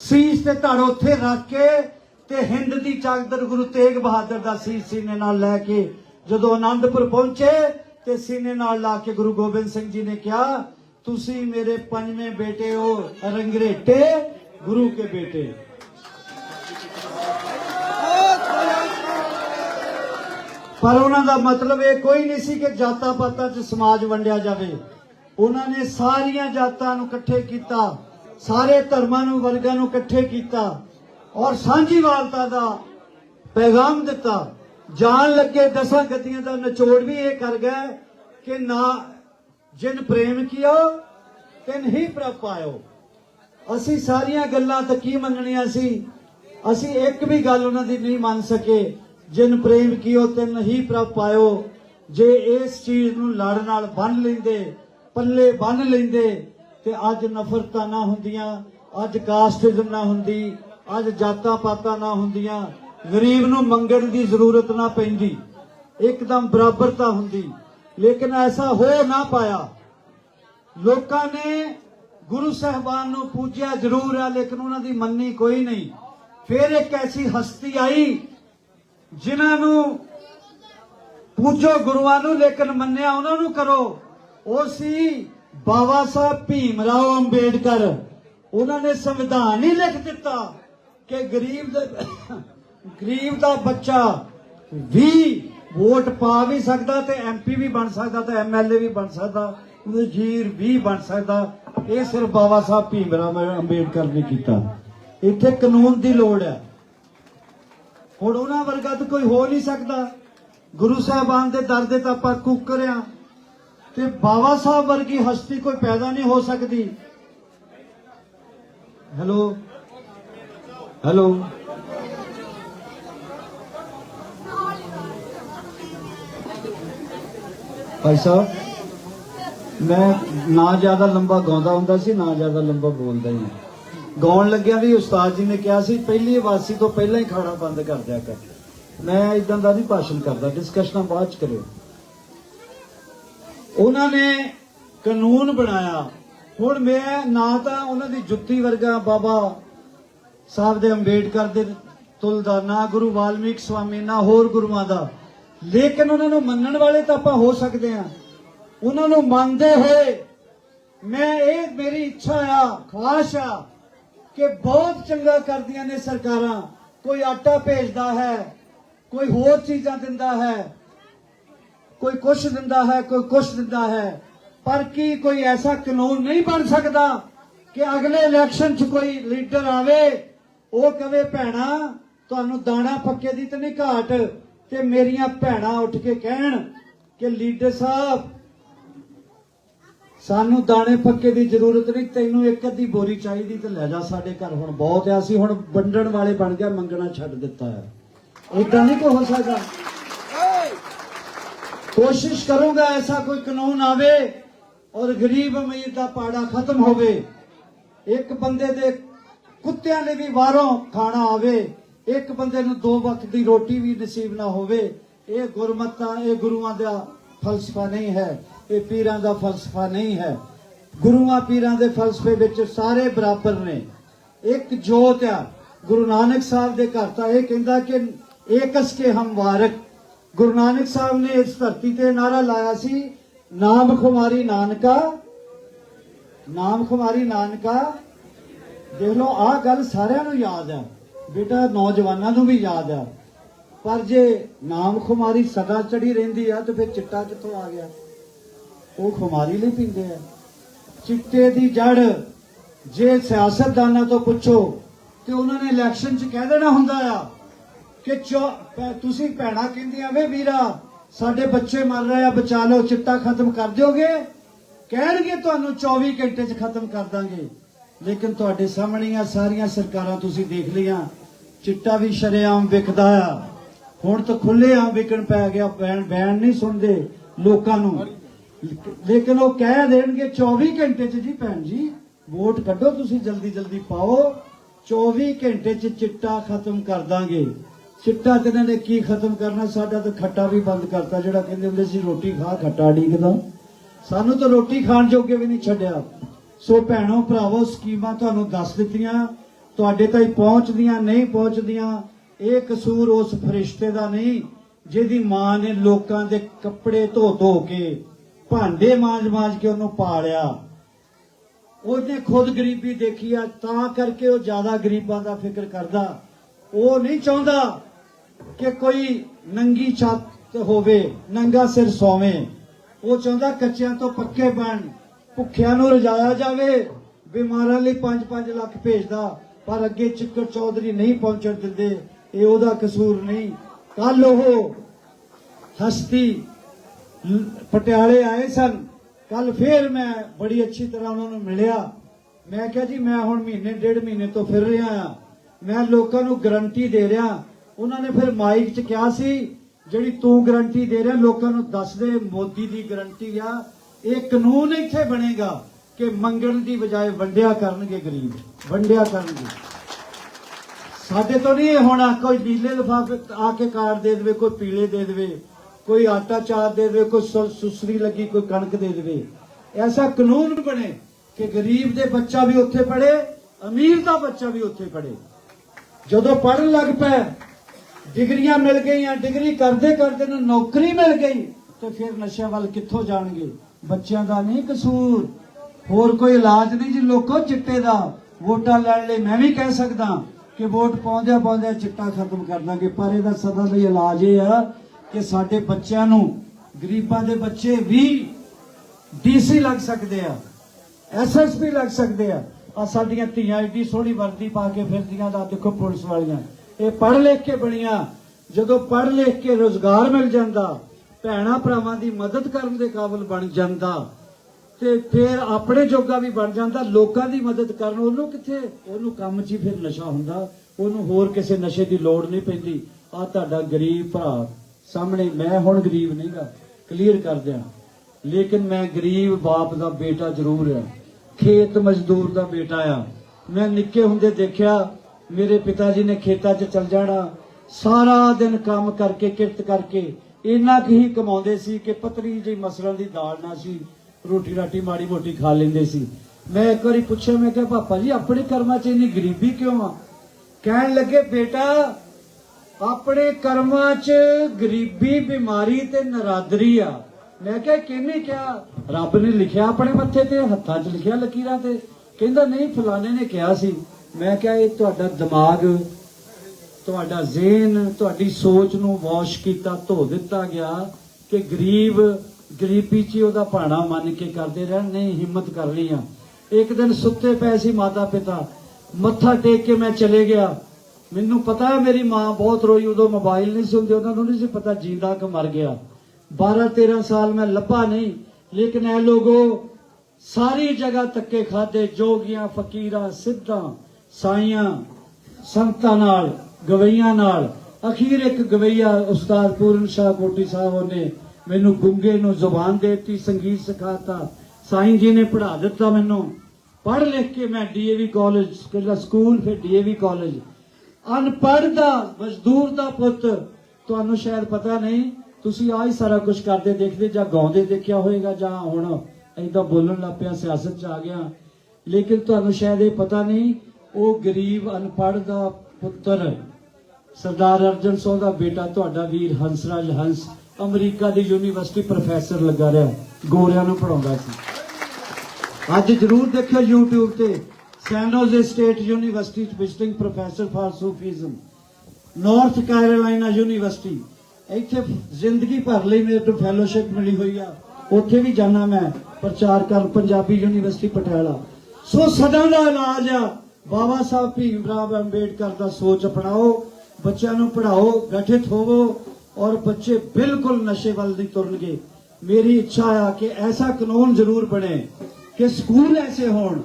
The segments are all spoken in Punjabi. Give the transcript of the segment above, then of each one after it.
ਸੀਸ ਤੇ ਧੜ ਉੱਥੇ ਰੱਖ ਕੇ ਤੇ ਹਿੰਦ ਦੀ ਚਾਦਰ ਗੁਰੂ ਤੇਗ ਬਹਾਦਰ ਦਾ ਸੀਸ ਸੀਨੇ ਨਾਲ ਲੈ ਕੇ ਜਦੋਂ ਆਨੰਦਪੁਰ ਪਹੁੰਚੇ ਤੇ ਸੀਨੇ ਨਾਲ ਲਾ ਕੇ ਗੁਰੂ ਗੋਬਿੰਦ ਸਿੰਘ ਜੀ ਨੇ ਕਿਹਾ, ਤੁਸੀਂ ਮੇਰੇ ਪੰਜਵੇਂ ਬੇਟੇ ਹੋ, ਰੰਗਰੇਟੇ, ਗੁਰੂ ਕੇ ਬੇਟੇ। ਪਰ ਉਹਨਾਂ ਦਾ ਮਤਲਬ ਇਹ ਕੋਈ ਨਹੀਂ ਸੀ ਕਿ ਜਾਤਾਂ ਪਾਤਾਂ 'ਚ ਸਮਾਜ ਵੰਡਿਆ ਜਾਵੇ। ਉਹਨਾਂ ਨੇ ਸਾਰੀਆਂ ਜਾਤਾਂ ਨੂੰ ਇਕੱਠੇ ਕੀਤਾ। ਸਾਰੇ ਧਰਮਾਂ ਨੂੰ, ਵਰਗਾਂ ਨੂੰ ਇਕੱਠੇ ਕੀਤਾ ਔਰ ਸਾਂਝੀਵਾਲਤਾ ਦਾ ਪੈਗਾਮ ਦਿੱਤਾ। ਜਾਣ ਲੱਗੇ ਦਸਾਂ ਗਤੀਆਂ ਦਾ ਨਿਚੋੜ ਵੀ ਇਹ ਕਰ ਗਏ ਕਿ ਨਾ ਜਿਨ ਪ੍ਰੇਮ ਕੀਓ, ਤਿਨ ਹੀ ਪ੍ਰਭ ਅਸੀਂ ਸਾਰੀਆਂ ਗੱਲਾਂ ਤਾਂ ਕੀ ਮੰਗਣੀਆਂ ਸੀ? ਅਸੀਂ ਇੱਕ ਵੀ ਗੱਲ ਉਹਨਾਂ ਦੀ ਨਹੀਂ ਮੰਨ ਸਕੇ। ਜਿਨ ਪ੍ਰੇਮ ਕੀਓ, ਤਿਨ ਹੀ ਪ੍ਰਭ ਪਾਇਓ। ਜੇ ਇਸ ਚੀਜ਼ ਨੂੰ ਲੜ ਨਾਲ ਬੰਨ ਲੈਂਦੇ, ਪੱਲੇ ਬੰਨ ਲੈਂਦੇ ਤੇ ਅੱਜ ਨਫ਼ਰਤਾਂ ਨਾ ਹੁੰਦੀਆਂ, ਅੱਜ ਕਾਸਟਿਜ਼ਮ ਨਾ ਹੁੰਦੀ, ਅੱਜ ਜਾਤਾਂ ਪਾਤਾਂ ਨਾ ਹੁੰਦੀਆਂ। ਗਰੀਬ ਨੂੰ ਮੰਗਣ ਦੀ ਜ਼ਰੂਰਤ ਨਾ ਪੈਂਦੀ, ਇੱਕਦਮ ਬਰਾਬਰਤਾ ਹੁੰਦੀ। ਲੇਕਿਨ ਐਸਾ ਹੋ ਨਾ ਪਾਇਆ। ਲੋਕਾਂ ਨੇ ਗੁਰੂ ਸਾਹਿਬਾਨ ਨੂੰ ਪੂਜਿਆ ਜ਼ਰੂਰ ਹੈ ਲੇਕਿਨ ਉਹਨਾਂ ਦੀ ਮੰਨੀ ਕੋਈ ਨਹੀਂ। ਫਿਰ ਇੱਕ ਐਸੀ ਹਸਤੀ ਆਈ, ਜਿਨ੍ਹਾਂ ਨੂੰ ਪੂਜੋ ਗੁਰੂਆਂ ਨੂੰ, ਲੇਕਿਨ ਮੰਨਿਆ ਉਹਨਾਂ ਨੂੰ ਕਰੋ। ਉਹ ਸੀ ਬਾਬਾ ਸਾਹਿਬ ਭੀਮ ਰਾਓ ਅੰਬੇਡਕਰ, ਉਹਨਾਂ ਨੇ ਸੰਵਿਧਾਨ ਹੀ ਲਿਖ ਦਿੱਤਾ ਕਿ ਗਰੀਬ ਦੇ ਗਰੀਬ ਦਾ ਬੱਚਾ ਵੀ ਵੋਟ ਪਾ ਵੀ ਸਕਦਾ ਤੇ ਐਮਪੀ ਵੀ ਬਣ ਸਕਦਾ ਤੇ ਐਮਐਲਏ ਵੀ ਬਣ ਸਕਦਾ ਵਜ਼ੀਰ ਵੀ ਬਣ ਸਕਦਾ। ਇਹ ਸਿਰਫ ਬਾਬਾ ਸਾਹਿਬ ਭੀਮ ਰਾਓ ਅੰਬੇਡਕਰ ਨੇ ਕੀਤਾ। ਇੱਥੇ ਕਾਨੂੰਨ ਦੀ ਲੋੜ ਹੈ। ਹੁਣ ਉਹਨਾਂ ਵਰਗਾ ਤਾਂ ਕੋਈ ਹੋ ਨਹੀਂ ਸਕਦਾ। ਗੁਰੂ ਸਾਹਿਬਾਨ ਦੇ ਦਰ ਦੇ ਤਾਂ ਆਪਾਂ ਕੁੱਕਰਿਆ ਤੇ ਬਾਬਾ ਸਾਹਿਬ ਵਰਗੀ ਹਸਤੀ ਕੋਈ ਪੈਦਾ ਨਹੀਂ ਹੋ ਸਕਦੀ। ਹੈਲੋ? ਹੈਲੋ? ਭਾਈ ਸਾਹਿਬ, ਮੈਂ ਨਾ ਜ਼ਿਆਦਾ ਲੰਬਾ ਗਾਉਂਦਾ ਹੁੰਦਾ ਸੀ, ਨਾ ਜ਼ਿਆਦਾ ਲੰਬਾ ਬੋਲਦਾ ਹੀ ਗਾਉਣ ਲੱਗਿਆ ਵੀ ਉਸਤਾਦ ਜੀ ਨੇ ਕਿਹਾ ਸੀ, ਪਹਿਲੀ ਵਾਸੀ ਤੋਂ ਪਹਿਲਾਂ ਹੀ ਖਾਣਾ ਬੰਦ ਕਰ ਦਿਆ ਕਰ। ਮੈਂ ਇਦਾਂ ਦਾ ਨਹੀਂ ਭਾਸ਼ਣ ਕਰਦਾ ਡਿਸਕਸ਼ਨਾਂ ਬਾਅਦ ਚ ਕਰਿਓ। ਉਹਨਾਂ ਨੇ ਕਾਨੂੰਨ ਬਣਾਇਆ। ਹੁਣ ਮੈਂ ਨਾ ਤਾਂ ਉਹਨਾਂ ਦੀ ਜੁੱਤੀ ਵਰਗਾ ਬਾਬਾ ਸਾਹਿਬ ਦੇ ਅੰਬੇਡਕਰ ਦੇ ਤੁਲ ਦਾ, ਨਾ ਗੁਰੂ ਵਾਲਮੀਕ ਸਵਾਮੀ ਨਾ ਹੋਰ ਗੁਰੂਆਂ ਦਾ। ਲੇਕਿਨ ਉਹਨਾਂ ਨੂੰ ਮੰਨਣ ਵਾਲੇ ਤਾਂ ਆਪਾਂ ਹੋ ਸਕਦੇ ਆ ਉਹਨਾਂ ਨੂੰ ਮੰਨਦੇ ਹੋਏ ਮੈਂ ਇਹ ਮੇਰੀ ਇੱਛਾ ਆ ਖਵਾਸ਼ ਆ, ਕਿ ਬਹੁਤ ਚੰਗਾ ਕਰਦੀਆਂ ਨੇ ਸਰਕਾਰਾਂ। ਕੋਈ ਆਟਾ ਭੇਜਦਾ ਹੈ, ਕੋਈ ਹੋਰ ਚੀਜ਼ਾਂ ਦਿੰਦਾ ਹੈ ਕੋਈ ਕੁਛ ਦਿੰਦਾ ਹੈ, ਕੋਈ ਕੁਛ ਦਿੰਦਾ ਹੈ। ਪਰ ਕੀ ਕੋਈ ਐਸਾ ਕਾਨੂੰਨ ਨਹੀਂ ਬਣ ਸਕਦਾ ਕਿ ਅਗਲੇ ਇਲੈਕਸ਼ਨ 'ਚ ਕੋਈ ਲੀਡਰ ਆਵੇ, ਉਹ ਕਵੇ, ਭੈਣਾ, ਤੁਹਾਨੂੰ ਦਾਣਾ ਪੱਕੇ ਦੀ ਤੇ ਨਹੀਂ ਘਾਟ ਤੇ ਮੇਰੀਆਂ ਭੈਣਾਂ ਉੱਠ ਕੇ ਕਹਿਣ ਕਿ ਲੀਡਰ ਸਾਹਿਬ, ਸਾਨੂੰ ਦਾਣੇ ਪੱਕੇ ਦੀ ਜ਼ਰੂਰਤ ਨਹੀਂ, ਤੈਨੂੰ ਇੱਕ ਅੱਧੀ ਬੋਰੀ ਚਾਹੀਦੀ ਤੇ ਲੈ ਜਾ ਸਾਡੇ ਘਰ। ਹੁਣ ਬਹੁਤ ਆ, ਅਸੀਂ ਹੁਣ ਵੰਡਣ ਵਾਲੇ ਬਣ ਗਿਆ, ਮੰਗਣਾ ਛੱਡ ਦਿੱਤਾ ਹੈ ਇਦਾਂ ਨਹੀਂ ਕੋ ਹੋ ਸਕਦਾ। ਕੋਸ਼ਿਸ਼ ਕਰੂੰਗਾ ਐਸਾ ਕੋਈ ਕਾਨੂੰਨ ਆਵੇ ਔਰ ਗਰੀਬ ਅਮੀਰ ਦਾ ਪਾੜਾ ਖਤਮ ਹੋਵੇ। ਇੱਕ ਬੰਦੇ ਦੇ ਕੁੱਤਿਆਂ ਦੇ ਵੀ ਬਾਹਰੋਂ ਖਾਣਾ ਆਵੇ, ਇੱਕ ਬੰਦੇ ਨੂੰ ਦੋ ਵਕਤ ਦੀ ਰੋਟੀ ਵੀ ਨਸੀਬ ਨਾ ਹੋਵੇ, ਇਹ ਗੁਰਮਤਾਂ, ਇਹ ਗੁਰੂਆਂ ਦਾ ਫਲਸਫਾ ਨਹੀਂ ਹੈ, ਇਹ ਪੀਰਾਂ ਦਾ ਫਲਸਫਾ ਨਹੀਂ ਹੈ। ਗੁਰੂਆਂ ਪੀਰਾਂ ਦੇ ਫਲਸਫੇ ਵਿੱਚ ਸਾਰੇ ਬਰਾਬਰ ਨੇ। ਇੱਕ ਜੋਤ ਆ, ਗੁਰੂ ਨਾਨਕ ਸਾਹਿਬ ਦੇ ਘਰ ਤਾਂ ਇਹ ਕਹਿੰਦਾ ਕਿ ਏਕਸ ਕੇ ਹਮ ਵਾਰਕ। ਗੁਰੂ ਨਾਨਕ ਸਾਹਿਬ ਨੇ ਇਸ ਧਰਤੀ ਤੇ ਨਾਰਾ ਲਾਇਆ ਸੀ, ਨਾਮ ਖੁਮਾਰੀ ਨਾਨਕਾ, ਨਾਮ ਖੁਮਾਰੀ ਨਾਨਕਾ। ਦੇਖ ਲਓ, ਆਹ ਗੱਲ ਸਾਰਿਆਂ ਨੂੰ ਯਾਦ ਹੈ। ਬੇਟਾ, ਨੌਜਵਾਨਾਂ ਨੂੰ ਵੀ ਯਾਦ ਹੈ। ਪਰ ਜੇ ਨਾਮ ਖੁਮਾਰੀ ਸਦਾ ਚੜੀ ਰਹਿੰਦੀ ਆ, ਤੇ ਫਿਰ ਚਿੱਟਾ ਕਿੱਥੋਂ ਆ ਗਿਆ? ਉਹ ਖੁਮਾਰੀ ਲਈ ਪੀਂਦੇ ਆ। ਚਿੱਟੇ ਦੀ ਜੜ ਜੇ ਸਿਆਸਤਦਾਨਾਂ ਤੋਂ ਪੁੱਛੋ, ਤੇ ਉਹਨਾਂ ਨੇ ਇਲੈਕਸ਼ਨ 'ਚ ਕਹਿ ਦੇਣਾ ਹੁੰਦਾ ਆ ਕਿ ਤੁਸੀਂ ਭੈਣਾ ਕਹਿੰਦੀਆਂ ਵੇ ਵੀਰਾ, ਸਾਡੇ ਬੱਚੇ ਮਰ ਰਹੇ ਆ, ਬਚਾ ਲਓ, ਚਿੱਟਾ ਖਤਮ ਕਰ ਦਿਓਗੇ? ਕਹਿਣਗੇ ਤੁਹਾਨੂੰ 24 ਘੰਟੇ 'ਚ ਖਤਮ ਕਰ ਦਾਂਗੇ। ਲੇਕਿਨ ਤੁਹਾਡੇ ਸਾਹਮਣੇ ਆ ਸਾਰੀਆਂ ਸਰਕਾਰਾਂ, ਤੁਸੀਂ ਦੇਖ ਲਈਆਂ। ਚਿੱਟਾ ਵੀ ਸ਼ਰੇਆਮ ਵਿਕਦਾ ਆ। ਹੁਣ ਤਾਂ ਖੁੱਲੇ ਆਮ ਵਿਕਣ ਪੈ ਗਿਆ ਬੈਨ ਬੈਨ ਨਹੀਂ ਸੁਣਦੇ ਲੋਕਾਂ ਨੂੰ। ਲੇਕਿਨ ਉਹ ਕਹਿ ਦੇਣਗੇ 24 ਘੰਟੇ 'ਚ ਜੀ ਭੈਣ ਜੀ, ਵੋਟ ਕੱਢੋ, ਤੁਸੀਂ ਜਲਦੀ ਜਲਦੀ ਪਾਓ। 24 ਘੰਟੇ 'ਚ ਚਿੱਟਾ ਖਤਮ ਕਰ ਦਾਂਗੇ। ਚਿੱਟਾ ਤੇ ਇਹਨਾਂ ਨੇ ਕੀ ਖਤਮ ਕਰਨਾ? ਸਾਡਾ ਤਾਂ ਖੱਟਾ ਵੀ ਬੰਦ ਕਰਤਾ, ਜਿਹੜਾ ਕਹਿੰਦੇ ਹੁੰਦੇ ਸੀ ਰੋਟੀ ਖਾ, ਖੱਟਾ ਡੀਕਦਾ ਸਾਨੂੰ ਤਾਂ ਰੋਟੀ ਖਾਣ ਜੋਗੇ ਵੀ ਨਹੀਂ ਛੱਡਿਆ। ਸੋ ਭੈਣੋ, ਭਰਾਵੋ, ਸਕੀਮਾਂ ਤੁਹਾਨੂੰ ਦੱਸ ਦਿੱਤੀਆਂ। ਤੁਹਾਡੇ ਤਾਈਂ ਪਹੁੰਚਦੀਆਂ, ਨਹੀਂ ਪਹੁੰਚਦੀਆਂ। ਇਹ ਕਸੂਰ ਉਸ ਫਰਿਸ਼ਤੇ ਦਾ ਨਹੀਂ, ਜਿਹਦੀ ਮਾਂ ਨੇ ਲੋਕਾਂ ਦੇ ਕੱਪੜੇ ਧੋ ਧੋ ਕੇ, ਭਾਂਡੇ ਮਾਂਜ-ਮਾਂਜ ਕੇ ਉਹਨੂੰ ਪਾਲਿਆ। ਉਹਨੇ ਖੁਦ ਗਰੀਬੀ ਦੇਖੀ ਆ, ਤਾਂ ਕਰਕੇ ਉਹ ਜ਼ਿਆਦਾ ਗਰੀਬਾਂ ਦਾ ਫਿਕਰ ਕਰਦਾ। ਉਹ ਨਹੀਂ ਚਾਹੁੰਦਾ ਕਿ ਕੋਈ ਨੰਗੀ ਛੱਤ ਹੋਵੇ, ਨੰਗਾ ਸਿਰ ਸੋਵੇ, ਉਹ ਚਾਹੁੰਦਾ ਕੱਚਿਆਂ ਤੋਂ ਪੱਕੇ ਬਣ ਭੁੱਖਿਆਂ ਨੂੰ ਰਜਾਇਆ ਜਾਵੇ, ਬਿਮਾਰਾਂ ਲਈ 5-5 ਲੱਖ ਭੇਜਦਾ, ਪਰ ਅੱਗੇ ਚਿੱਕਰ ਚੌਧਰੀ ਨਹੀਂ ਪਹੁੰਚਣ ਦਿੰਦੇ, ਇਹ ਉਹਦਾ ਕਸੂਰ ਨਹੀਂ। ਕੱਲ ਉਹ ਹਸਤੀ ਪਟਿਆਲੇ ਆਏ ਸਨ। ਕੱਲ ਫੇਰ ਮੈਂ ਬੜੀ ਅੱਛੀ ਤਰ੍ਹਾਂ ਉਹਨਾਂ ਨੂੰ ਮਿਲਿਆ। ਮੈਂ ਕਿਹਾ ਜੀ, ਮੈਂ ਹੁਣ ਮਹੀਨੇ, ਡੇਢ ਮਹੀਨੇ ਤੋਂ ਫਿਰ ਰਿਹਾ ਆ ਮੈਂ ਲੋਕਾਂ ਨੂੰ ਗਰੰਟੀ ਦੇ ਰਿਹਾ। ਉਹਨਾਂ ਨੇ ਫਿਰ ਮਾਈਕ 'ਚ ਕਿਹਾ ਸੀ, ਜਿਹੜੀ ਤੂੰ ਗਰੰਟੀ ਦੇ ਰਿਹਾ, ਲੋਕਾਂ ਨੂੰ ਦੱਸ ਦੇ ਮੋਦੀ ਦੀ ਗਰੰਟੀ ਆ। ਇਹ ਕਾਨੂੰਨ ਇੱਥੇ ਬਣੇਗਾ ਕਿ ਮੰਗਣ ਦੀ ਬਜਾਏ ਵੰਡਿਆ ਕਰਨਗੇ ਗਰੀਬ, ਵੰਡਿਆ ਕਰਨਗੇ। ਸਾਡੇ ਤੋਂ ਨਹੀਂ ਇਹ ਹੋਣਾ, ਕੋਈ ਨੀਲੇ ਲਿਫਾਫੇ ਆ ਕੇ ਕਾਰਡ ਦੇ ਦੇਵੇ, ਕੋਈ ਪੀਲੇ ਦੇ ਦੇਵੇ, ਕੋਈ ਆਟਾ ਚਾਰ ਦੇ ਦੇਵੇ, ਕੋਈ ਸੁਸਰੀ ਲੱਗੀ, ਕੋਈ ਕਣਕ ਦੇ ਦੇਵੇ। ਐਸਾ ਕਾਨੂੰਨ ਬਣੇ ਕਿ ਗਰੀਬ ਦੇ ਬੱਚਾ ਵੀ ਉੱਥੇ ਪੜੇ ਅਮੀਰ ਦਾ ਬੱਚਾ ਵੀ ਉੱਥੇ ਪੜੇ ਜਦੋਂ ਪੜਨ ਲੱਗ ਪਏ ਡਿਗਰੀਆਂ ਮਿਲ ਗਈਆਂ, ਡਿਗਰੀ ਕਰਦੇ ਕਰਦੇ ਨੂੰ ਨੌਕਰੀ ਮਿਲ ਗਈ, ਤੇ ਫਿਰ ਨਸ਼ਿਆਂ ਵੱਲ ਕਿੱਥੋਂ ਜਾਣਗੇ? ਬੱਚਿਆਂ ਦਾ ਨਹੀਂ ਕਸੂਰ। ਹੋਰ ਕੋਈ ਇਲਾਜ ਨਹੀਂ ਜੀ ਲੋਕੋ ਚਿੱਟੇ ਦਾ। ਵੋਟਾਂ ਲੈਣ ਲਈ ਮੈਂ ਵੀ ਕਹਿ ਸਕਦਾ ਕਿ ਵੋਟ ਪਾਉਂਦਿਆਂ ਪਾਉਂਦਿਆਂ ਚਿੱਟਾ ਖਤਮ ਕਰ ਦਾਂਗੇ ਪਰ ਇਹਦਾ ਸਦਾ ਲਈ ਇਲਾਜ ਇਹ ਆ ਕਿ ਸਾਡੇ ਬੱਚਿਆਂ ਨੂੰ, ਗਰੀਬਾਂ ਦੇ ਬੱਚੇ ਵੀ ਡੀਸੀ ਲੱਗ ਸਕਦੇ ਆ ਐਸਐਸਪੀ ਲੱਗ ਸਕਦੇ ਆ। ਆ ਸਾਡੀਆਂ ਧੀਆਂ ਏਡੀ ਸੋਹਣੀ ਵਰਦੀ ਪਾ ਕੇ ਫਿਰਦੀਆਂ ਦਾ ਦੇਖੋ ਪੁਲਿਸ ਵਾਲੀਆਂ। ਇਹ ਪੜ੍ਹ ਲਿਖ ਕੇ ਬਣੀਆਂ। ਜਦੋਂ ਪੜ੍ਹ ਲਿਖ ਕੇ ਰੋਜ਼ਗਾਰ ਮਿਲ ਜਾਂਦਾ, ਭੈਣਾ ਭਰਾਵਾਂ ਦੀ ਮਦਦ ਕਰਨ ਦੇ ਕਾਬਿਲ ਬਣ ਜਾਂਦਾ ਤੇ ਫਿਰ ਆਪਣੇ ਜੋਗਾ ਵੀ ਬਣ ਜਾਂਦਾ, ਲੋਕਾਂ ਦੀ ਮਦਦ ਕਰਨ। ਉਹਨੂੰ ਕਿੱਥੇ? ਉਹਨੂੰ ਕੰਮ 'ਚ ਹੀ ਫਿਰ ਨਸ਼ਾ ਹੁੰਦਾ। ਉਹਨੂੰ ਹੋਰ ਕਿਸੇ ਨਸ਼ੇ ਦੀ ਲੋੜ ਨਹੀਂ ਪੈਂਦੀ। ਆ ਤੁਹਾਡਾ ਗਰੀਬ ਭਰਾ ਸਾਹਮਣੇ, ਮੈਂ ਹੁਣ ਗਰੀਬ ਨਹੀਂਗਾ ਕਲੀਅਰ ਕਰ ਦਿਆਂ। ਲੇਕਿਨ ਮੈਂ ਗਰੀਬ ਬਾਪ ਦਾ ਬੇਟਾ ਜ਼ਰੂਰ ਆ। ਖੇਤ ਮਜ਼ਦੂਰ ਦਾ ਬੇਟਾ ਆ। ਮੈਂ ਨਿੱਕੇ ਹੁੰਦੇ ਦੇਖਿਆ ਮੇਰੇ ਪਿਤਾ ਜੀ ਨੇ ਖੇਤਾਂ 'ਚ ਚਲ ਜਾਣਾ। ਸਾਰਾ ਦਿਨ ਕੰਮ ਕਰਕੇ, ਕਿਰਤ ਕਰਕੇ ਇੰਨਾ ਕੁ ਹੀ ਕਮਾਉਂਦੇ ਸੀ ਕਿ ਪਤਲੀ ਜਿਹੀ ਮਸਰਾਂ ਦੀ ਦਾਲ ਨਾਲ ਸੀ, ਰੋਟੀ ਰਾਟੀ ਮਾੜੀ ਮੋਟੀ ਖਾ ਲੈਂਦੇ ਸੀ। ਮੈਂ ਇੱਕ ਵਾਰੀ ਪੁੱਛਿਆ, ਮੈਂ ਕਿਹਾ, ਪਾਪਾ ਜੀ, ਆਪਣੇ ਕਰਮਾਂ 'ਚ ਇੰਨੀ ਗਰੀਬੀ ਕਿਉਂ ਆ? ਕਹਿਣ ਲੱਗੇ, ਬੇਟਾ, ਆਪਣੇ ਕਰਮਾਂ 'ਚ ਗਰੀਬੀ, ਬਿਮਾਰੀ ਤੇ ਨਰਾਦਰੀ ਆ। ਮੈਂ ਕਿਹਾ, ਕਿਹਨੇ ਕਿਹਾ? ਰੱਬ ਨੇ ਲਿਖਿਆ ਆਪਣੇ ਮੱਥੇ ਤੇ, ਹੱਥਾਂ 'ਚ ਲਿਖਿਆ, ਲਕੀਰਾਂ ਤੇ। ਕਹਿੰਦਾ, ਨਹੀਂ, ਫਲਾਣੇ ਨੇ ਕਿਹਾ ਸੀ। ਮੈਂ ਕਿਹਾ ਇਹ ਤੁਹਾਡਾ ਦਿਮਾਗ, ਤੁਹਾਡਾ ਜ਼ਿਹਨ, ਤੁਹਾਡੀ ਸੋਚ ਨੂੰ ਵਾਸ਼ ਕੀਤਾ, ਧੋ ਦਿੱਤਾ ਗਿਆ ਕਿ ਗਰੀਬ, ਗਰੀਬੀ 'ਚ ਉਹਦਾ ਭਾਣਾ ਮੰਨ ਕੇ ਕਰਦੇ ਰਹਿਣ, ਨਹੀਂ, ਹਿੰਮਤ ਕਰ ਲਈ ਆ। ਇੱਕ ਦਿਨ ਸੁੱਤੇ ਪਏ ਸੀ ਮਾਤਾ ਪਿਤਾ ਮੱਥਾ ਟੇਕ ਕੇ ਮੈਂ ਚਲੇ ਗਿਆ। ਮੈਨੂੰ ਪਤਾ ਹੈ ਮੇਰੀ ਮਾਂ ਬਹੁਤ ਰੋਈ, ਉਦੋਂ ਮੋਬਾਈਲ ਨਹੀਂ ਸੀ ਹੁੰਦੇ, ਉਹਨਾਂ ਨੂੰ ਨਹੀਂ ਸੀ ਪਤਾ ਜਿੰਦਾ ਕਿ ਮਰ ਗਿਆ। 12 13 ਸਾਲ ਮੈਂ ਲੱਭਾ ਨਹੀਂ, ਲੇਕਿਨ ਇਹ ਲੋਗੋ, ਸਾਰੀ ਜਗ੍ਹਾ ਤੱਕੇ ਖਾਦੇ, ਜੋਗੀਆਂ, ਫਕੀਰਾਂ, ਸਿੱਧਾਂ। ਸਾਈਆਂ ਸੰਤਾਂ ਨਾਲ, ਗਵਈਆਂ ਨਾਲ, ਅਖੀਰ ਇੱਕ ਗਵਈਆ ਉਸਤਾਦ ਪੂਰਨ ਸ਼ਾਹ ਕੋਟੀ ਸਾਹਿਬ ਨੇ ਮੈਨੂੰ ਗੁੰਗੇ ਨੂੰ ਜ਼ੁਬਾਨ ਦੇਤੀ, ਸੰਗੀਤ ਸਿਖਾਤਾ। ਸਾਈਂ ਜੀ ਨੇ ਪੜ੍ਹਾ ਦਿੱਤਾ ਮੈਨੂੰ। ਪੜ੍ਹ ਲਿਖ ਕੇ ਮੈਂ ਡੀਏਵੀ ਕਾਲਜ ਕਿਲਾ ਸਕੂਲ, ਫਿਰ ਡੀਏਵੀ ਕਾਲਜ। ਅਨਪੜ੍ਹ ਦਾ, ਮਜ਼ਦੂਰ ਦਾ ਪੁੱਤ, ਤੁਹਾਨੂੰ ਸ਼ਾਇਦ ਪਤਾ ਨਹੀਂ, ਤੁਸੀਂ ਆ ਹੀ ਸਾਰਾ ਕੁਝ ਕਰਦੇ ਦੇਖਦੇ ਜਾਂ ਗਾਉਂਦੇ ਦੇਖਿਆ ਹੋਵੇਗਾ ਜਾਂ ਹੁਣ ਏਦਾਂ ਬੋਲਣ ਲੱਗ ਪਿਆ, ਸਿਆਸਤ ਚ ਆ ਗਿਆ। ਲੇਕਿਨ ਤੁਹਾਨੂੰ ਸ਼ਾਇਦ ਇਹ ਪਤਾ ਨਹੀਂ ਉਹ ਗਰੀਬ ਅਨਪੜ੍ਹ ਦਾ ਪੁੱਤਰ ਸਰਦਾਰ ਅਰਜਨ ਸਿੰਘ ਦਾ ਬੇਟਾ ਤੁਹਾਡਾ ਵੀਰ ਹੰਸਰਾਜ ਹੰਸ ਅਮਰੀਕਾ ਦੀ ਯੂਨੀਵਰਸਿਟੀ ਪ੍ਰੋਫੈਸਰ ਲੱਗਾ ਰਿਹਾ, ਗੋਰਿਆਂ ਨੂੰ ਪੜਾਉਂਦਾ ਸੀ। ਅੱਜ ਜਰੂਰ ਦੇਖਿਓ YouTube ਤੇ San Jose state university visiting professor for Sufism North Carolina university ਇੱਥੇ ਜ਼ਿੰਦਗੀ ਭਰ ਲਈ ਮੇਰੇ ਤੋਂ ਫੈਲੋਸ਼ਿਪ ਮਿਲੀ ਹੋਈ ਆ। ਉੱਥੇ ਵੀ ਜਾਣਾ ਮੈਂ, ਪ੍ਰਚਾਰ ਕਰਨ ਪੰਜਾਬੀ ਯੂਨੀਵਰਸਿਟੀ ਪਟਿਆਲਾ। ਸੋ ਸਦਾ ਦਾ ਇਲਾਜ ਆ। ਬਾਬਾ ਸਾਹਿਬ ਭੀਮ ਰਾਵ ਅੰਬੇਡਕਰ ਦਾ ਸੋਚ ਅਪਣਾਓ, ਬੱਚਿਆਂ ਨੂੰ ਪੜ੍ਹਾਓ, ਗਠਿਤ ਹੋਵੋ ਔਰ ਬੱਚੇ ਬਿਲਕੁਲ ਨਸ਼ੇ ਵੱਲ ਨਹੀਂ ਤੁਰਨਗੇ। ਮੇਰੀ ਇੱਛਾ ਆ ਕਿ ਐਸਾ ਕਾਨੂੰਨ ਜ਼ਰੂਰ ਬਣੇ ਕਿ ਸਕੂਲ ਐਸੇ ਹੋਣ,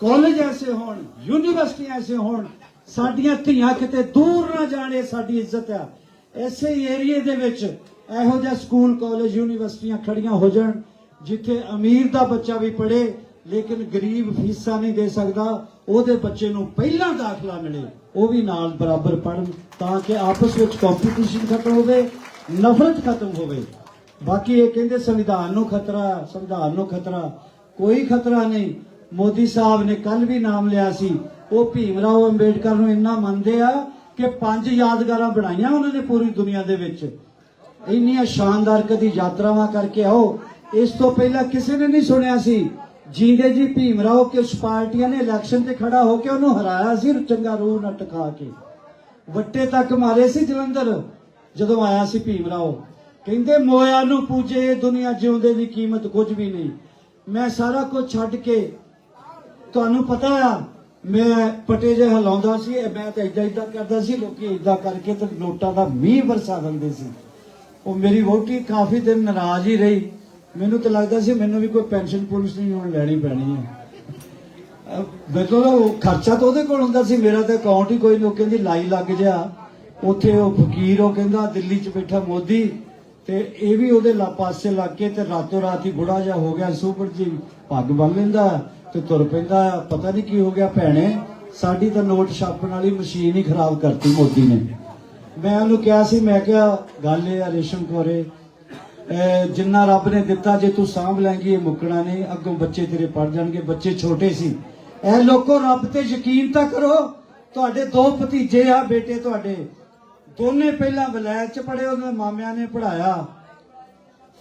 ਕਾਲਜ ਐਸੇ ਹੋਣ ਯੂਨੀਵਰਸਿਟੀਆਂ ਐਸੇ ਹੋਣ। ਸਾਡੀਆਂ ਧੀਆਂ ਕਿਤੇ ਦੂਰ ਨਾ ਜਾਣੇ ਸਾਡੀ ਇੱਜ਼ਤ ਆ। ਐਸੇ ਏਰੀਏ ਦੇ ਵਿੱਚ ਇਹੋ ਜਿਹਾ ਸਕੂਲ, ਕਾਲਜ, ਯੂਨੀਵਰਸਿਟੀਆਂ ਖੜੀਆਂ ਹੋ ਜਾਣ, ਜਿੱਥੇ ਅਮੀਰ ਦਾ ਬੱਚਾ ਵੀ ਪੜ੍ਹੇ ਲੇਕਿਨ ਗਰੀਬ ਫੀਸਾਂ ਨਹੀਂ ਦੇ ਸਕਦਾ, ਉਹਦੇ ਬੱਚੇ ਨੂੰ ਪਹਿਲਾਂ ਦਾਖਲਾ ਮਿਲੇ, ਉਹ ਵੀ ਨਾਲ ਬਰਾਬਰ ਪੜਨ ਤਾਂ ਕਿ ਆਪਸ ਵਿੱਚ ਕੰਪੀਟੀਸ਼ਨ ਖਤਮ ਹੋਵੇ, ਨਫ਼ਰਤ ਖਤਮ ਹੋਵੇ। ਬਾਕੀ ਇਹ ਕਹਿੰਦੇ ਸੰਵਿਧਾਨ ਨੂੰ ਖਤਰਾ, ਸੰਵਿਧਾਨ ਨੂੰ ਖਤਰਾ, ਕੋਈ ਖਤਰਾ ਨਹੀਂ। ਮੋਦੀ ਸਾਹਿਬ ਨੇ ਕੱਲ ਵੀ ਨਾਮ ਲਿਆ ਸੀ, ਉਹ ਭੀਮ ਰਾਓ ਅੰਬੇਡਕਰ ਨੂੰ ਇੰਨਾ ਮੰਨਦੇ ਆ ਕਿ ਪੰਜ ਯਾਦਗਾਰਾਂ ਬਣਾਈਆਂ ਉਹਨਾਂ ਨੇ ਪੂਰੀ ਦੁਨੀਆ ਦੇ ਵਿੱਚ। ਇੰਨੀਆਂ ਸ਼ਾਨਦਾਰ ਕਦੀ ਯਾਤਰਾਵਾਂ ਕਰਕੇ ਆਓ, ਇਸ ਤੋਂ ਪਹਿਲਾਂ ਕਿਸੇ ਨੇ ਨਹੀਂ ਸੁਣਿਆ ਸੀ ਜੀਂਦੇ ਜੀ ਭੀਮ ਰਾਓ ਕਿਸ ਪਾਰਟੀਆਂ ਨੇ ਇਲੈਕਸ਼ਨ ਤੇ ਖੜਾ ਹੋ ਕੇ ਉਹਨੂੰ ਹਰਾਇਆ ਸੀ ਚੰਗਾ ਰੂਹ ਨਾਲ ਟਕਾ ਕੇ। ਵੱਟੇ ਤੱਕ ਮਾਰੇ ਸੀ ਜਲੰਧਰ, ਜਦੋਂ ਆਇਆ ਸੀ ਭੀਮ ਰਾਓ। ਕਹਿੰਦੇ, ਮੋਇਆ ਨੂੰ ਪੂਜੇ ਦੁਨੀਆ ਜਿਉਂਦੇ ਦੀ ਕੀਮਤ ਕੁਝ ਵੀ ਨਹੀਂ। ਮੈਂ ਸਾਰਾ ਕੁਝ ਛੱਡ ਕੇ, ਤੁਹਾਨੂੰ ਪਤਾ ਆ, ਮੈਂ ਪਟੇ ਜੇ ਹਿਲਾਉਂਦਾ ਸੀ ਮੈਂ ਤਾਂ ਇਦਾਂ ਇਦਾਂ ਕਰਦਾ ਸੀ, ਲੋਕੀ ਇਦਾਂ ਕਰਕੇ ਤੇ ਨੋਟਾਂ ਦਾ ਮੀਂਹ ਵਰਸਾ ਦਿੰਦੇ ਸੀ। ਉਹ ਮੇਰੀ ਵੋਟੀ ਕਾਫੀ ਦਿਨ ਨਾਰਾਜ਼ ਹੀ ਰਹੀ। ਮੈਨੂੰ ਤਾਂ ਲੱਗਦਾ ਸੀ ਮੈਨੂੰ ਵੀ ਕੋਈ ਪੈਨਸ਼ਨ ਪੁਲਿਸ ਨਹੀਂ ਹੁਣ ਲੈਣੀ ਪੈਣੀ ਹੈ। ਬਿਲਕੁਲ ਉਹ ਖਰਚਾ ਤਾਂ ਉਹਦੇ ਕੋਲ ਹੁੰਦਾ ਸੀ, ਮੇਰਾ ਤਾਂ ਅਕਾਊਂਟ ਹੀ ਕੋਈ ਨਹੀਂ ਕਹਿੰਦੀ ਲਾਈ ਲੱਗ ਜਾ ਉੱਥੇ ਉਹ ਫਕੀਰ ਉਹ ਕਹਿੰਦਾ, ਦਿੱਲੀ 'ਚ ਬੈਠਾ ਮੋਦੀ ਤੇ ਇਹ ਵੀ ਉਹਦੇ ਪਾਸੇ ਲੱਗ ਕੇ ਤੇ ਰਾਤੋਂ ਰਾਤ ਹੀ ਬੁੜਾ ਜਿਹਾ ਹੋ ਗਿਆ। ਸੁਪਰ ਜੀ ਪੱਗ ਬੰਨ ਲੈਂਦਾ ਤੇ ਤੁਰ ਪੈਂਦਾ। ਪਤਾ ਨਹੀਂ ਕੀ ਹੋ ਗਿਆ ਭੈਣੇ, ਸਾਡੀ ਤਾਂ ਨੋਟ ਛਾਪਣ ਵਾਲੀ ਮਸ਼ੀਨ ਹੀ ਖਰਾਬ ਕਰਤੀ ਮੋਦੀ ਨੇ। ਮੈਂ ਉਹਨੂੰ ਕਿਹਾ ਸੀ, ਮੈਂ ਕਿਹਾ, ਗੱਲ ਇਹ ਆ ਰੇਸ਼ਮ ਕੋਰੇ ਜਿੰਨਾ ਰੱਬ ਨੇ ਦਿੱਤਾ, ਜੇ ਤੂੰ ਸਾਂਭ ਲੈਂਗੀ, ਇਹ ਮੁੱਕਣਾ ਨਹੀਂ। ਅੱਗੋਂ ਬੱਚੇ ਤੇਰੇ ਪੜ ਜਾਣਗੇ, ਬੱਚੇ ਛੋਟੇ ਸੀ। ਇਹ ਲੋਕੋ, ਰੱਬ ਤੇ ਯਕੀਨ ਤਾਂ ਕਰੋ, ਤੁਹਾਡੇ ਦੋ ਭਤੀਜੇ ਆ ਬੇਟੇ ਤੁਹਾਡੇ। ਦੋਨੇ ਪਹਿਲਾਂ ਵਲੈਤ ਚ ਪੜੇ ਉਹਨਾਂ ਮਾਮਿਆਂ ਨੇ ਪੜਾਇਆ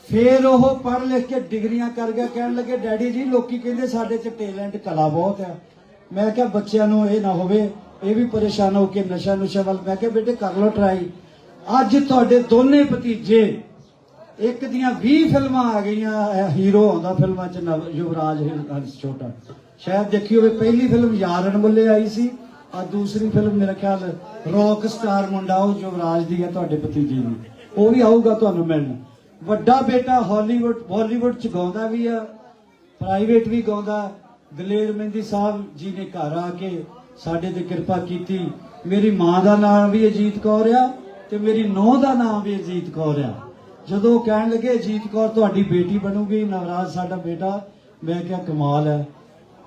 ਫਿਰ ਉਹ ਪੜ੍ਹ ਲਿਖ ਕੇ ਡਿਗਰੀਆਂ ਕਰ ਗਿਆ, ਕਹਿਣ ਲੱਗੇ, ਡੈਡੀ ਜੀ, ਲੋਕੀ ਕਹਿੰਦੇ ਸਾਡੇ ਚ ਟੈਲੈਂਟ, ਕਲਾ ਬਹੁਤ ਆ। ਮੈਂ ਕਿਹਾ, ਬੱਚਿਆਂ ਨੂੰ ਇਹ ਨਾ ਹੋਵੇ, ਇਹ ਵੀ ਪਰੇਸ਼ਾਨ ਹੋ ਕੇ ਨਸ਼ਾ ਨੁਸ਼ਾ ਵੱਲ। ਮੈਂ ਕਿਹਾ, ਬੇਟੇ, ਕਰ ਲਓ ਟਰਾਈ ਅੱਜ ਤੁਹਾਡੇ ਦੋਨੇ ਭਤੀਜੇ ਇੱਕ ਦੀਆਂ 20 ਫਿਲਮਾਂ ਆ ਗਈਆਂ ਹੀਰੋ ਆਉਂਦਾ ਫਿਲਮਾਂ ਚ ਯੁਵਰਾਜ ਹੰਸ ਛੋਟਾ। ਸ਼ਾਇਦ ਦੇਖੀ ਹੋਵੇ, ਪਹਿਲੀ ਫਿਲਮ ਯਾਰਨ ਮੁੱਲੇ ਆਈ ਸੀ ਆ ਦੂਸਰੀ ਫਿਲਮ ਮੇਰਾ ਖਿਆਲ ਰੌਕ ਸਟਾਰ ਮੁੰਡਾ ਉਹ ਯੁਵਰਾਜ ਦੀ ਹੈ, ਤੁਹਾਡੇ ਭਤੀਜੇ ਦੀ। ਉਹ ਵੀ ਆਊਗਾ ਤੁਹਾਨੂੰ ਮਿਲਣ। ਵੱਡਾ ਬੇਟਾ ਹਾਲੀਵੁੱਡ, ਬਾਲੀਵੁੱਡ ਚ ਗਾਉਂਦਾ ਵੀ ਆ, ਪ੍ਰਾਈਵੇਟ ਵੀ ਗਾਉਂਦਾ। ਦਲੇਰ ਮਹਿੰਦੀ ਸਾਹਿਬ ਜੀ ਨੇ ਘਰ ਆ ਕੇ ਸਾਡੇ ਤੇ ਕਿਰਪਾ ਕੀਤੀ। ਮੇਰੀ ਮਾਂ ਦਾ ਨਾਮ ਵੀ ਅਜੀਤ ਕੌਰ ਆ ਤੇ ਮੇਰੀ ਨੂੰਹ ਦਾ ਨਾਮ ਵੀ ਅਜੀਤ ਕੌਰ ਆ। ਜਦੋਂ ਕਹਿਣ ਲੱਗੇ, ਅਜੀਤ ਕੌਰ, ਤੁਹਾਡੀ ਬੇਟੀ ਬਣੂਗੀ, ਨਵਰਾਜ ਸਾਡਾ ਬੇਟਾ। ਮੈਂ ਕਿਹਾ, ਕਮਾਲ ਹੈ।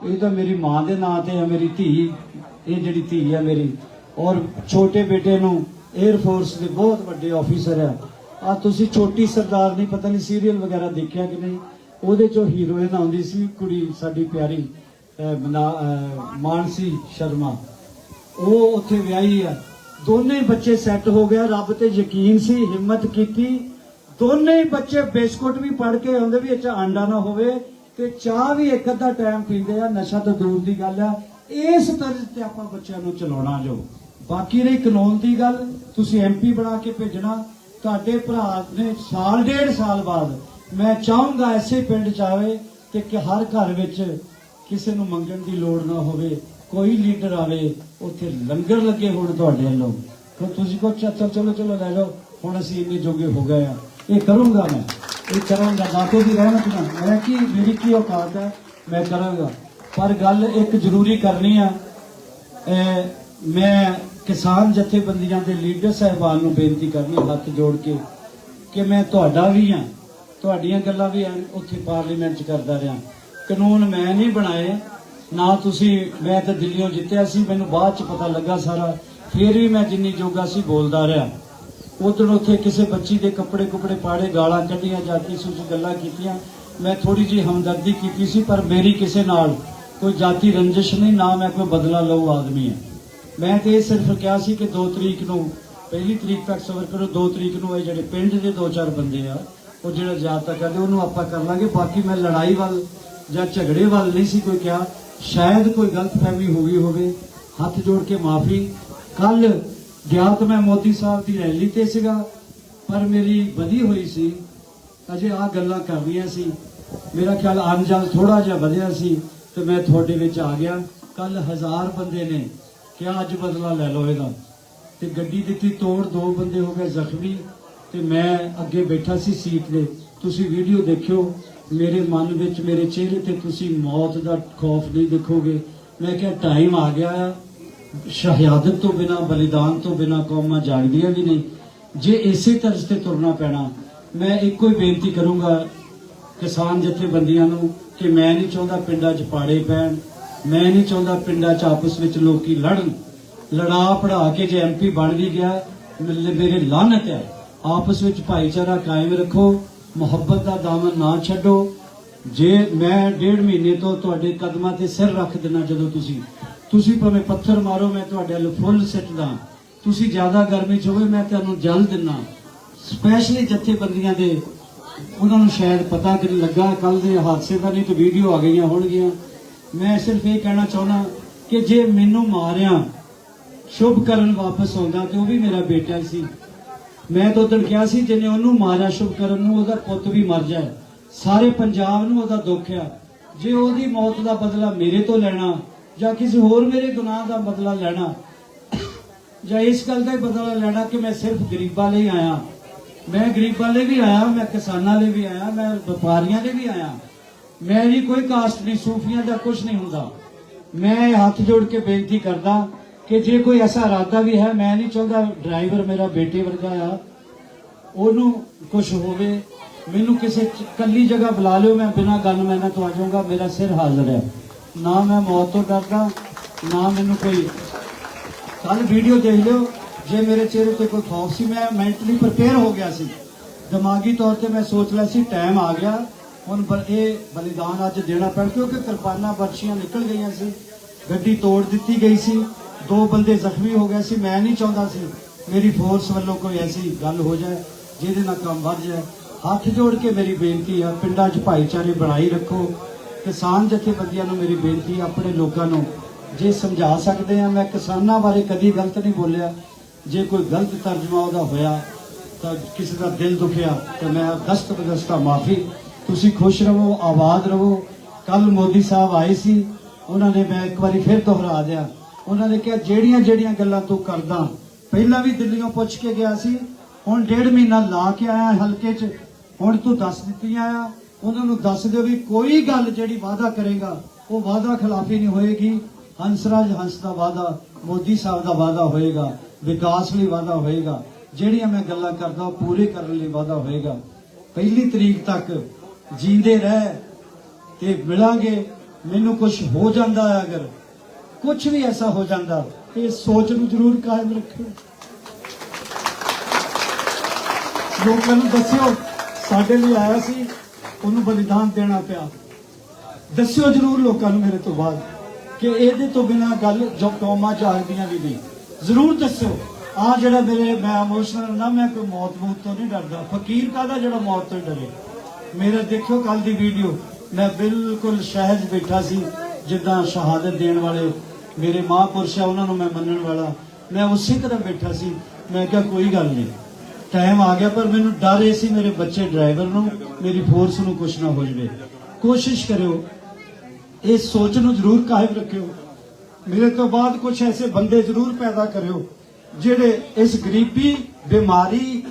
ਇਹ ਤਾਂ ਮੇਰੀ ਮਾਂ ਦੇ ਨਾਂ ਤੇ ਹੈ, ਮੇਰੀ ਧੀ। ਇਹ ਜਿਹੜੀ ਧੀ ਹੈ ਮੇਰੀ। ਔਰ ਛੋਟੇ ਬੇਟੇ ਨੂੰ 에ਅਰ ਫੋਰਸ ਦੇ ਬਹੁਤ ਵੱਡੇ ਆਫੀਸਰ ਆ ਆ ਤੁਸੀਂ ਛੋਟੀ ਸਰਦਾਰ ਨਹੀਂ, ਪਤਾ ਨਹੀਂ ਸੀਰੀਅਲ ਵਗੈਰਾ ਦੇਖਿਆ ਕਿ ਨਹੀਂ? ਉਹਦੇ ਚੋਂ ਹੀਰੋਇਨ ਆਉਂਦੀ ਸੀ, ਕੁੜੀ ਸਾਡੀ ਪਿਆਰੀ ਮਾਨਸੀ ਸ਼ਰਮਾ। ਉਹ ਉੱਥੇ ਵਿਆਹੀ ਹੈ। ਦੋਨੇ ਬੱਚੇ ਸੈੱਟ ਹੋ ਗਿਆ ਰੱਬ ਤੇ ਯਕੀਨ ਸੀ, ਹਿੰਮਤ ਕੀਤੀ। ਦੋਨੇ ਹੀ ਬੱਚੇ ਬਿਸਕੁਟ ਵੀ ਪੜ ਕੇ ਆਉਂਦੇ ਵੀ ਇਹ ਚ ਆਂਡਾ ਨਾ ਹੋਵੇ ਤੇ ਚਾਹ ਵੀ ਇੱਕ ਅੱਧਾ ਟਾਈਮ ਪੀਂਦੇ ਆ, ਨਸ਼ਾ ਤਾਂ ਦੂਰ ਦੀ ਗੱਲ ਆ। ਇਸ ਤਰ੍ਹਾਂ ਤੇ ਆਪਾਂ ਬੱਚਿਆਂ ਨੂੰ ਚਲਾਉਣਾ ਜੋ। ਬਾਕੀ ਰਹੀ ਕਾਨੂੰਨ ਦੀ ਗੱਲ, ਤੁਸੀਂ ਐਮਪੀ ਬਣਾ ਕੇ ਭੇਜਣਾ। ਤੁਹਾਡੇ ਭਰਾ ਨੇ ਸਾਲ, ਡੇਢ ਸਾਲ ਬਾਅਦ ਮੈਂ ਚਾਹੂੰਗਾ ਐਸੇ ਪਿੰਡ ਚ ਆਵੇ ਤੇ ਕਿ ਹਰ ਘਰ ਵਿੱਚ ਕਿਸੇ ਨੂੰ ਮੰਗਣ ਦੀ ਲੋੜ ਨਾ ਹੋਵੇ, ਕੋਈ ਲੀਡਰ ਆਵੇ, ਉੱਥੇ ਲੰਗਰ ਲੱਗੇ ਹੋਣ ਤੁਹਾਡੇ ਵੱਲੋਂ। ਫਿਰ ਤੁਸੀਂ ਕੋ ਚਲੋ ਚਲੋ ਚਲੋ ਲੈ ਲਓ। ਹੁਣ ਅਸੀਂ ਇੰਨੇ ਜੋਗੇ ਹੋ ਗਏ ਆ। ਇਹ ਕਰੂੰਗਾ ਮੈਂ। ਇਹ ਕਰਾਂਗਾ ਦਾਤੋ ਦੀ ਰਹਿਮਤ ਨਾਲ ਮੈਂ ਕੀ, ਮੇਰੀ ਕੀ ਔਕਾਤ ਹੈ? ਮੈਂ ਕਰਾਂਗਾ। ਪਰ ਗੱਲ ਇੱਕ ਜ਼ਰੂਰੀ ਕਰਨੀ ਆ। ਮੈਂ ਕਿਸਾਨ ਜਥੇਬੰਦੀਆਂ ਦੇ ਲੀਡਰ ਸਾਹਿਬਾਨ ਨੂੰ ਬੇਨਤੀ ਕਰਨੀ ਹੱਥ ਜੋੜ ਕੇ, ਕਿ ਮੈਂ ਤੁਹਾਡਾ ਵੀ ਹਾਂ ਤੁਹਾਡੀਆਂ ਗੱਲਾਂ ਵੀ ਐਂ ਉੱਥੇ ਪਾਰਲੀਮੈਂਟ 'ਚ ਕਰਦਾ ਰਿਹਾ। ਕਾਨੂੰਨ ਮੈਂ ਨਹੀਂ ਬਣਾਏ। ਨਾ ਤੁਸੀਂ, ਮੈਂ ਤਾਂ ਦਿੱਲੀੋਂ ਜਿੱਤਿਆ ਸੀ। ਮੈਨੂੰ ਬਾਅਦ 'ਚ ਪਤਾ ਲੱਗਾ ਸਾਰਾ। ਫਿਰ ਵੀ ਮੈਂ ਜਿੰਨੀ ਜੋਗਾ ਸੀ ਬੋਲਦਾ ਰਿਹਾ। ਉਦੋਂ ਉੱਥੇ ਕਿਸੇ ਬੱਚੀ ਦੇ ਕੱਪੜੇ ਕੁਪੜੇ ਪਾੜੇ, ਗਾਲਾਂ ਕੱਢੀਆਂ ਜਾਤੀ ਸੂਚ ਗੱਲਾਂ ਕੀਤੀਆਂ। ਮੈਂ ਥੋੜੀ ਜੀ ਹਮਦਰਦੀ ਕੀਤੀ ਸੀ, ਪਰ ਮੇਰੀ ਕਿਸੇ ਨਾਲ ਕੋਈ ਜਾਤੀ ਰੰਜਿਸ਼ ਨਹੀਂ, ਨਾ ਮੈਂ ਕੋਈ ਬਦਲਾ ਲਊ ਆਦਮੀ ਹਾਂ। ਮੈਂ ਤੇ ਇਹ ਸਿਰਫ ਕਿਹਾ ਸੀ ਕਿ 2 ਤਰੀਕ ਨੂੰ, ਪਹਿਲੀ ਤਰੀਕ ਤੱਕ ਸਬਰ ਕਰੋ 2 ਤਰੀਕ ਨੂੰ ਇਹ ਜਿਹੜੇ ਪਿੰਡ ਦੇ ਦੋ ਚਾਰ ਬੰਦੇ ਆ, ਉਹ ਜਿਹੜਾ ਜ਼ਿਆਦਾ ਕਰਦੇ, ਉਹਨੂੰ ਆਪਾਂ ਕਰ ਲਾਂਗੇ। ਬਾਕੀ ਮੈਂ ਲੜਾਈ ਵੱਲ ਜਾਂ ਝਗੜੇ ਵੱਲ ਨਹੀਂ ਸੀ ਕੋਈ ਕਿਹਾ। ਸ਼ਾਇਦ ਕੋਈ ਗਲਤਫਹਿਮੀ ਹੋ ਗਈ ਹੋਵੇ, ਹੱਥ ਜੋੜ ਕੇ ਮਾਫੀ। ਕੱਲ ਗਿਆ ਤਾਂ ਮੈਂ ਮੋਦੀ ਸਾਹਿਬ ਦੀ ਰੈਲੀ ਤੇ ਸੀਗਾ, ਪਰ ਮੇਰੀ ਵਧੀ ਹੋਈ ਸੀ। ਅਜੇ ਆ ਗੱਲਾਂ ਕਰਨੀਆਂ ਸੀ। ਮੇਰਾ ਖਿਆਲ ਅੰਜਲ ਥੋੜਾ ਜਿਹਾ ਵਧਿਆ ਸੀ, ਤੇ ਮੈਂ ਤੁਹਾਡੇ ਵਿੱਚ ਆ ਗਿਆ। ਕੱਲ ਹਜ਼ਾਰ ਬੰਦੇ ਨੇ ਕਿਹਾ, ਅੱਜ ਬਦਲਾ ਲੈ ਲਓ ਇਹਦਾ। ਤੇ ਗੱਡੀ ਦਿੱਤੀ, ਤੋੜ ਦੋ ਬੰਦੇ ਹੋ ਗਏ ਜ਼ਖਮੀ। ਤੇ ਮੈਂ ਅੱਗੇ ਬੈਠਾ ਸੀ ਸੀਟ ਦੇ ਤੁਸੀਂ ਵੀਡੀਓ ਦੇਖਿਓ, ਮੇਰੇ ਮਨ ਵਿੱਚ, ਮੇਰੇ ਚਿਹਰੇ ਤੇ ਤੁਸੀਂ ਮੌਤ ਦਾ ਖੌਫ ਨਹੀਂ ਦੇਖੋਗੇ। ਮੈਂ ਕਿਹਾ ਟਾਈਮ ਆ ਗਿਆ। ਆ ਸ਼ਹਾਦਤ ਤੋਂ ਬਿਨਾ, ਬਲੀਦਾਨ ਤੋਂ ਬਿਨਾ ਕੌਮਾਂ ਜਾਗਦੀਆਂ ਵੀ ਨਹੀਂ। ਜੇ ਇਸੇ ਤਰਜ਼ ਤੇ ਤੁਰਨਾ ਪੈਣਾ, ਮੈਂ ਇੱਕੋ ਹੀ ਬੇਨਤੀ ਕਰੂੰਗਾ ਕਿਸਾਨ ਜਥੇਬੰਦੀਆਂ ਨੂੰ ਕਿ ਮੈਂ ਨਹੀਂ ਚਾਹੁੰਦਾ ਪਿੰਡਾਂ 'ਚ ਪਾੜੇ ਪੈਣ, ਮੈਂ ਨਹੀਂ ਚਾਹੁੰਦਾ ਪਿੰਡਾਂ 'ਚ ਆਪਸ ਵਿੱਚ ਲੋਕੀ ਲੜਨ। ਲੜਾ ਪੜਾ ਕੇ ਜੇ ਐਮਪੀ ਬਣ ਵੀ ਗਿਆ ਮੇਰੇ ਮੇਰੇ ਹੈ। ਆਪਸ ਵਿੱਚ ਭਾਈਚਾਰਾ ਕਾਇਮ ਰੱਖੋ, ਮੁਹੱਬਤ ਦਾ ਦਾਮਨ ਨਾ ਛੱਡੋ। ਜੇ ਮੈਂ ਡੇਢ ਮਹੀਨੇ ਤੋਂ ਤੁਹਾਡੇ ਕਦਮਾਂ ਤੇ ਸਿਰ ਰੱਖ ਦੇਣਾ ਜਦੋਂ ਤੁਸੀਂ ਤੁਸੀਂ ਭਾਵੇਂ ਪੱਥਰ ਮਾਰੋ, ਮੈਂ ਤੁਹਾਡੇ ਵੱਲ ਫੁੱਲ ਸਿੱਟਦਾ। ਤੁਸੀਂ ਜ਼ਿਆਦਾ ਗਰਮੀ ਚ ਹੋਵੇ ਮੈਂ ਤੁਹਾਨੂੰ ਜਲ ਦਿੰਨਾ। ਸਪੈਸ਼ਲੀ ਜਥੇਬੰਦੀਆਂ ਦੇ, ਉਹਨਾਂ ਨੂੰ ਸ਼ਾਇਦ ਪਤਾ ਕਿ ਲੱਗਾ ਕੱਲ ਦੇ ਹਾਦਸੇ ਦਾ ਨਹੀਂ ਤੇ ਵੀਡੀਓ ਆ ਗਈਆਂ ਹੋਣਗੀਆਂ। ਮੈਂ ਸਿਰਫ ਇਹ ਕਹਿਣਾ ਚਾਹੁੰਦਾ ਕਿ ਜੇ ਮੈਨੂੰ ਮਾਰਿਆ, ਸ਼ੁਭ ਕਰਨ ਵਾਪਸ ਆਉਂਦਾ ਤੇ ਉਹ ਵੀ ਮੇਰਾ ਬੇਟਾ ਸੀ। ਮੈਂ ਤਾਂ ਉਦੋਂ ਕਿਹਾ ਸੀ, ਜਿਹਨੇ ਉਹਨੂੰ ਮਾਰਿਆ ਸ਼ੁਭ ਕਰਨ ਨੂੰ, ਉਹਦਾ ਪੁੱਤ ਵੀ ਮਰ ਜਾਏ। ਸਾਰੇ ਪੰਜਾਬ ਨੂੰ ਉਹਦਾ ਦੁੱਖ ਆ। ਜੇ ਉਹਦੀ ਮੌਤ ਦਾ ਬਦਲਾ ਮੇਰੇ ਤੋਂ ਲੈਣਾ ਜਾਂ ਕਿਸੇ ਹੋਰ ਮੇਰੇ ਗੁਨਾਹ ਦਾ ਬਦਲਾ ਲੈਣਾ, ਜਾਂ ਇਸ ਗੱਲ ਦਾ ਬਦਲਾ ਲੈਣਾ ਕਿ ਮੈਂ ਸਿਰਫ ਗਰੀਬਾਂ ਲਈ ਆਇਆ। ਮੈਂ ਗਰੀਬਾਂ ਲਈ ਵੀ ਆਇਆ, ਮੈਂ ਕਿਸਾਨਾਂ ਲਈ ਵੀ ਆਇਆ, ਮੈਂ ਵਪਾਰੀਆਂ ਲਈ ਵੀ ਆਇਆ। ਮੈਂ ਜੀ ਕੋਈ ਕਾਸਟ ਨਹੀਂ, ਸੂਫੀਆਂ ਦਾ ਕੁਝ ਨਹੀਂ ਹੁੰਦਾ। ਮੈਂ ਹੱਥ ਜੋੜ ਕੇ ਬੇਨਤੀ ਕਰਦਾ ਕਿ ਜੇ ਕੋਈ ਐਸਾ ਇਰਾਦਾ ਵੀ ਹੈ, ਮੈਂ ਨਹੀਂ ਚਾਹੁੰਦਾ ਡਰਾਈਵਰ ਮੇਰਾ ਬੇਟੇ ਵਰਗਾ ਆ, ਉਹਨੂੰ ਕੁਝ ਹੋਵੇ, ਮੈਨੂੰ ਕਿਸੇ ਚ- ਕੱਲੀ ਜਗ੍ਹਾ ਬੁਲਾ ਲਿਓ, ਮੈਂ ਬਿਨਾਂ ਗੱਲ ਮੈਨਾਂ ਤੋਂ ਆ ਜਾਊਂਗਾ, ਮੇਰਾ ਸਿਰ ਹਾਜ਼ਰ ਹੈ। ਨਾ ਮੈਂ ਮੌਤ ਤੋਂ ਡਰਦਾ, ਨਾ ਮੈਨੂੰ ਕੋਈ ਕੱਲ ਵੀਡੀਓ ਦੇਖ ਲਿਓ। ਜੇ ਮੇਰੇ ਚਿਹਰੇ ਤੇ ਕੋਈ ਖੌਫ ਸੀ, ਮੈਂ ਮੈਂਟਲੀ ਪ੍ਰਪੇਅਰ ਹੋ ਗਿਆ ਸੀ। ਦਿਮਾਗੀ ਤੌਰ ਤੇ ਮੈਂ ਸੋਚ ਲਿਆ ਸੀ ਟਾਈਮ ਆ ਗਿਆ। ਹੁਣ ਇਹ ਬਲੀਦਾਨ ਅੱਜ ਦੇਣਾ ਪੈਣ, ਕਿਉਂਕਿ ਕਿਰਪਾਨਾਂ ਬਰਸ਼ੀਆਂ ਨਿਕਲ ਗਈਆਂ ਸੀ। ਗੱਡੀ ਤੋੜ ਦਿੱਤੀ ਗਈ ਸੀ। ਦੋ ਬੰਦੇ ਜ਼ਖਮੀ ਹੋ ਗਏ ਸੀ, ਮੈਂ ਨਹੀਂ ਚਾਹੁੰਦਾ ਸੀ ਮੇਰੀ ਫੋਰਸ ਵੱਲੋਂ ਕੋਈ ਐਸੀ ਗੱਲ ਹੋ ਜਾਏ, ਜਿਹਦੇ ਨਾਲ ਕੰਮ ਵੱਧ ਜਾਏ। ਹੱਥ ਜੋੜ ਕੇ ਮੇਰੀ ਬੇਨਤੀ ਆ, ਪਿੰਡਾਂ 'ਚ ਭਾਈਚਾਰੇ ਬਣਾਈ ਰੱਖੋ। ਕਿਸਾਨ ਜਥੇਬੰਦੀਆਂ ਨੂੰ ਮੇਰੀ ਬੇਨਤੀ ਆਪਣੇ ਲੋਕਾਂ ਨੂੰ ਜੇ ਸਮਝਾ ਸਕਦੇ ਆ, ਮੈਂ ਕਿਸਾਨਾਂ ਬਾਰੇ ਕਦੀ ਗਲਤ ਨਹੀਂ ਬੋਲਿਆ। ਜੇ ਕੋਈ ਗਲਤ ਤਰਜਮਾ ਉਹਦਾ ਹੋਇਆ ਤਾਂ ਕਿਸੇ ਦਾ ਦਿਲ ਦੁਖਿਆ ਤਾਂ ਮੈਂ ਦਸਤ ਬਦਸਤਾ ਮਾਫੀ। ਤੁਸੀਂ ਖੁਸ਼ ਰਹੋ, ਆਬਾਦ ਰਹੋ। ਕੱਲ ਮੋਦੀ ਸਾਹਿਬ ਆਏ ਸੀ, ਉਹਨਾਂ ਨੇ ਮੈਂ ਇੱਕ ਵਾਰੀ ਫਿਰ ਦੁਹਰਾ ਦਿਆ। ਉਹਨਾਂ ਨੇ ਕਿਹਾ, ਜਿਹੜੀਆਂ ਜਿਹੜੀਆਂ ਗੱਲਾਂ ਤੂੰ ਕਰਦਾ, ਪਹਿਲਾਂ ਵੀ ਦਿੱਲੀੋਂ ਪੁੱਛ ਕੇ ਗਿਆ ਸੀ, ਹੁਣ ਡੇਢ ਮਹੀਨਾ ਲਾ ਕੇ ਆਇਆ ਹਲਕੇ 'ਚ, ਹੁਣ ਤੂੰ ਦੱਸ ਦਿੱਤੀਆਂ ਆ। ਉਹਨਾਂ ਨੂੰ ਦੱਸ ਦਿਓ ਵੀ ਕੋਈ ਗੱਲ ਜਿਹੜੀ ਵਾਅਦਾ ਕਰੇਗਾ, ਉਹ ਵਾਅਦਾ ਖਿਲਾਫੀ ਨਹੀਂ ਹੋਏਗੀ। ਹੰਸਰਾਜ ਹੰਸ ਦਾ ਵਾਅਦਾ, ਮੋਦੀ ਸਾਹਿਬ ਦਾ ਵਾਅਦਾ ਹੋਏਗਾ, ਵਿਕਾਸ ਲਈ ਵਾਅਦਾ ਹੋਏਗਾ। ਜਿਹੜੀਆਂ ਮੈਂ ਗੱਲਾਂ ਕਰਦਾ, ਉਹ ਪੂਰੇ ਕਰਨ ਲਈ ਵਾਅਦਾ ਹੋਏਗਾ। ਪਹਿਲੀ ਤਰੀਕ ਤੱਕ ਜੀਂਦੇ ਰਹਿ ਤੇ ਮਿਲਾਂਗੇ। ਮੈਨੂੰ ਕੁਝ ਹੋ ਜਾਂਦਾ ਹੈ ਅਗਰ ਕੁਝ ਵੀ ਐਸਾ ਹੋ ਜਾਂਦਾ, ਤੇ ਸੋਚ ਨੂੰ ਜ਼ਰੂਰ ਕਾਇਮ ਰੱਖਿਓ। ਲੋਕਾਂ ਨੂੰ ਦੱਸਿਓ, ਸਾਡੇ ਲਈ ਆਇਆ ਸੀ ਉਹਨੂੰ ਬਲੀਦਾਨ ਦੇਣਾ ਪਿਆ। ਦੱਸਿਓ ਜ਼ਰੂਰ ਲੋਕਾਂ ਨੂੰ ਮੇਰੇ ਤੋਂ ਬਾਅਦ ਕਿ ਇਹਦੇ ਤੋਂ ਬਿਨਾ ਗੱਲ ਜੋ ਕੌਮਾਂ ਜਾਗਦੀਆਂ ਵੀ ਨਹੀਂ। ਜ਼ਰੂਰ ਦੱਸਿਓ। ਆ ਜਿਹੜਾ ਮੇਰੇ, ਮੈਂ ਇਮੋਸ਼ਨਲ ਨਾ, ਮੈਂ ਕੋਈ ਮੌਤ ਮੌਤ ਤੋਂ ਨਹੀਂ ਡਰਦਾ। ਫਕੀਰ ਕਾਹਦਾ ਜਿਹੜਾ ਮੌਤ ਤੋਂ ਡਰੇ? ਮੇਰਾ ਦੇਖਿਓ ਕੱਲ ਦੀ ਵੀਡੀਓ ਮੈਂ ਬਿਲਕੁਲ ਸਹਿਜ ਬੈਠਾ ਸੀ, ਜਿੱਦਾਂ ਸ਼ਹਾਦਤ ਦੇਣ ਵਾਲੇ ਮੇਰੇ ਮਹਾਂਪੁਰਸ਼ ਆ, ਉਹਨਾਂ ਨੂੰ ਮੈਂ ਮੰਨਣ ਵਾਲਾ। ਮੈਂ ਉਸੇ ਤਰ੍ਹਾਂ ਬੈਠਾ ਸੀ। ਮੈਂ ਕਿਹਾ ਕੋਈ ਗੱਲ ਨਹੀਂ। ਟਾਈਮ ਆ ਗਿਆ, ਪਰ ਮੈਨੂੰ ਡਰ ਇਹ ਸੀ ਮੇਰੇ ਬੱਚੇ ਡਰਾਈਵਰ ਨੂੰ, ਮੇਰੀ ਫੋਰਸ ਨੂੰ ਕੁਝ ਨਾ ਹੋ ਜਵੇ। ਕੋਸ਼ਿਸ਼ ਕਰਿਓ ਇਸ ਸੋਚ ਨੂੰ ਜ਼ਰੂਰ ਕਾਇਮ ਰੱਖਿਓ। ਮੇਰੇ ਤੋਂ ਬਾਅਦ ਕੁਝ ਐਸੇ ਬੰਦੇ ਜ਼ਰੂਰ ਪੈਦਾ ਕਰਿਓ, ਜਿਹੜੇ ਇਸ ਗਰੀਬੀ, ਬਿਮਾਰੀ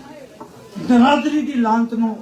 ਦਰਾਦਰੀ ਦੀ ਲਾਂਤ ਨੂੰ